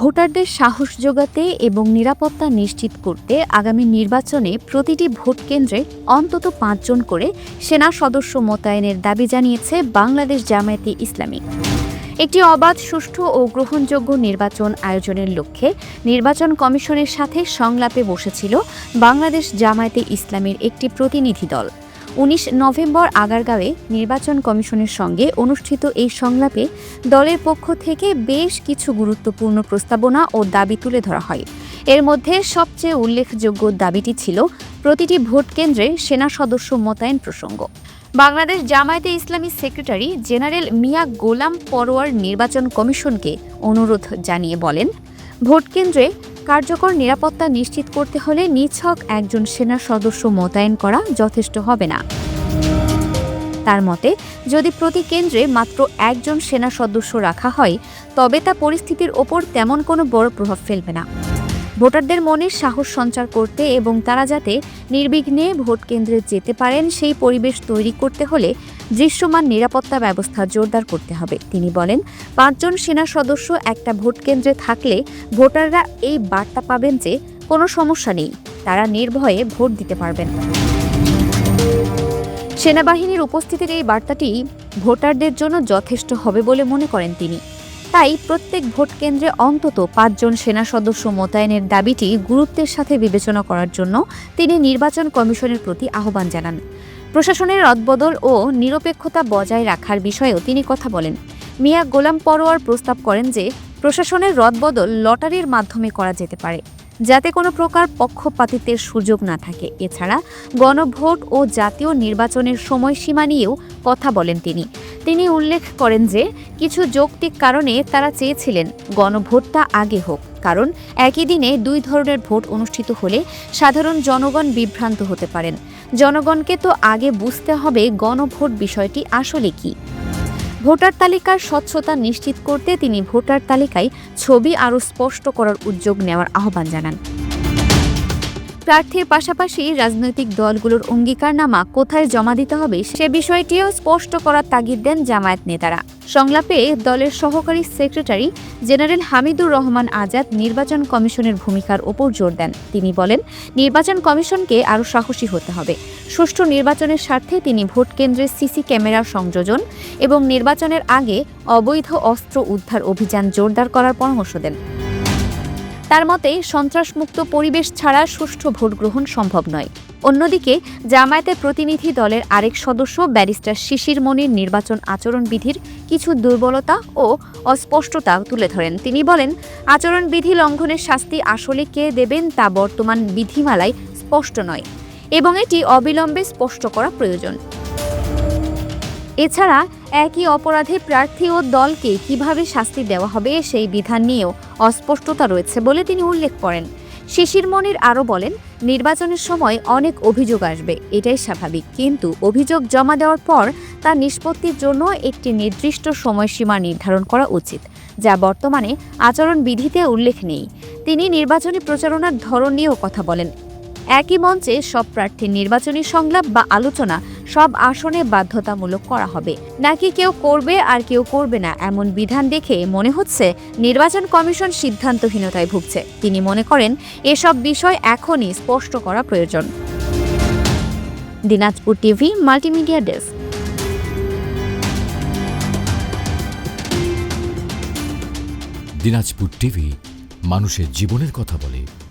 ভোটারদের সাহস যোগাতে এবং নিরাপত্তা নিশ্চিত করতে আগামী নির্বাচনে প্রতিটি ভোট কেন্দ্রে অন্তত পাঁচজন করে সেনা সদস্য মোতায়েনের দাবি জানিয়েছে বাংলাদেশ জামায়াতে ইসলামী। একটি অবাধ, সুষ্ঠু ও গ্রহণযোগ্য নির্বাচন আয়োজনের লক্ষ্যে নির্বাচন কমিশনের সাথে সংলাপে বসেছিল বাংলাদেশ জামায়াতে ইসলামের একটি প্রতিনিধি দল। উনিশ নভেম্বর আগারগাঁওয়ে নির্বাচন কমিশনের সঙ্গে অনুষ্ঠিত এই সংলাপে দলের পক্ষ থেকে বেশ কিছু গুরুত্বপূর্ণ প্রস্তাবনা ও দাবি তুলে ধরা হয়। এর মধ্যে সবচেয়ে উল্লেখযোগ্য দাবিটি ছিল প্রতিটি ভোট কেন্দ্রে সেনা সদস্য মোতায়েন প্রসঙ্গ। বাংলাদেশ জামায়াতে ইসলামী সেক্রেটারি জেনারেল মিয়া গোলাম পরোয়ার নির্বাচন কমিশনকে অনুরোধ জানিয়ে বলেন, ভোট কেন্দ্রে কার্যকর নিরাপত্তা নিশ্চিত করতে হলে নিছক একজন সেনা সদস্য মোতায়েন করা যথেষ্ট হবে না। তার মতে, যদি প্রতি কেন্দ্রে মাত্র একজন সেনা সদস্য রাখা হয়, তবে তা পরিস্থিতির ওপর তেমন কোনো বড় প্রভাব ফেলবে না। ভোটারদের মনে সাহস সঞ্চার করতে এবং তারা যাতে নির্বিঘ্নে ভোট কেন্দ্রে যেতে পারেন, সেই পরিবেশ তৈরি করতে হলে দৃশ্যমান নিরাপত্তা ব্যবস্থা জোরদার করতে হবে। তিনি বলেন, পাঁচজন সেনা সদস্য একটা ভোট কেন্দ্রে থাকলে ভোটাররা এই বার্তা পাবেন যে কোনো সমস্যা নেই, তারা নির্ভয়ে ভোট দিতে পারবেন। সেনাবাহিনীর উপস্থিতির এই বার্তাটি ভোটারদের জন্য যথেষ্ট হবে বলে মনে করেন তিনি। তাই প্রত্যেক ভোট কেন্দ্রে অন্তত পাঁচজন সেনা সদস্য মোতায়েনের দাবিটি গুরুত্বের সাথে বিবেচনা করার জন্য তিনি নির্বাচন কমিশনের প্রতি আহ্বান জানান। প্রশাসনের রদবদল ও নিরপেক্ষতা বজায় রাখার বিষয়েও তিনি কথা বলেন। মিয়া গোলাম পরোয়ার প্রস্তাব করেন যে, প্রশাসনের রদবদল লটারির মাধ্যমে করা যেতে পারে, যাতে কোনো প্রকার পক্ষপাতিত্বের সুযোগ না থাকে। এছাড়া গণভোট ও জাতীয় নির্বাচনের সময়সীমা নিয়েও কথা বলেন তিনি। তিনি উল্লেখ করেন যে, কিছু যৌক্তিক কারণে তারা চেয়েছিলেন গণভোটটা আগে হোক। কারণ একই দিনে দুই ধরনের ভোট অনুষ্ঠিত হলে সাধারণ জনগণ বিভ্রান্ত হতে পারেন। জনগণকে তো আগে বুঝতে হবে গণভোট বিষয়টি আসলে কি। ভোটার তালিকার স্বচ্ছতা নিশ্চিত করতে তিনি ভোটার তালিকায় ছবি আরও স্পষ্ট করার উদ্যোগ নেওয়ার আহ্বান জানান। প্রার্থীর পাশাপাশি রাজনৈতিক দলগুলোর অঙ্গীকারনামা কোথায় জমা দিতে হবে সে বিষয়টিও স্পষ্ট করার তাগিদ দেন জামায়াত নেতারা। সংলাপে দলের সহকারী সেক্রেটারি জেনারেল হামিদুর রহমান আজাদ নির্বাচন কমিশনের ভূমিকার ওপর জোর দেন। তিনি বলেন, নির্বাচন কমিশনকে আরও সাহসী হতে হবে। সুষ্ঠু নির্বাচনের স্বার্থে তিনি ভোট কেন্দ্রে সিসি ক্যামেরা সংযোজন এবং নির্বাচনের আগে অবৈধ অস্ত্র উদ্ধার অভিযান জোরদার করার পরামর্শ দেন। তার মতে, সন্ত্রাসমুক্ত পরিবেশ ছাড়া সুষ্ঠু ভোট গ্রহণ সম্ভব নয়। অন্যদিকে জামায়াতের প্রতিনিধি দলের আরেক সদস্য ব্যারিস্টার শিশির মনির নির্বাচন আচরণবিধির কিছু দুর্বলতা ও অস্পষ্টতা তুলে ধরেন। তিনি বলেন, আচরণবিধি লঙ্ঘনের শাস্তি আসলে কে দেবেন তা বর্তমান বিধিমালায় স্পষ্ট নয় এবং এটি অবিলম্বে স্পষ্ট করা প্রয়োজন। এছাড়া একই অপরাধে প্রার্থী ও দলকে কীভাবে শাস্তি দেওয়া হবে সেই বিধান নিয়েও অস্পষ্টতা রয়েছে বলে তিনি উল্লেখ করেন। শিশির মনির আরও বলেন, নির্বাচনের সময় অনেক অভিযোগ আসবে, এটাই স্বাভাবিক। কিন্তু অভিযোগ জমা দেওয়ার পর তা নিষ্পত্তির জন্য একটি নির্দিষ্ট সময়সীমা নির্ধারণ করা উচিত, যা বর্তমানে আচরণবিধিতে উল্লেখ নেই। তিনি নির্বাচনী প্রচারণার ধরন নিয়েও কথা বলেন। একই মঞ্চে সব প্রার্থীর নির্বাচনী সংলাপ বা আলোচনা সব আসনে বাধ্যতামূলক করা হবে। নাকি কেউ করবে আর কেউ করবে না এমন বিধান দেখে মনে হচ্ছে নির্বাচন কমিশন সিদ্ধান্তহীনতায় ভুগছে। তিনি মনে করেন এসব বিষয় এখনই স্পষ্ট করা প্রয়োজন। Dinajpur TV, multimedia desk. Dinajpur TV মানুষের জীবনের কথা বলে।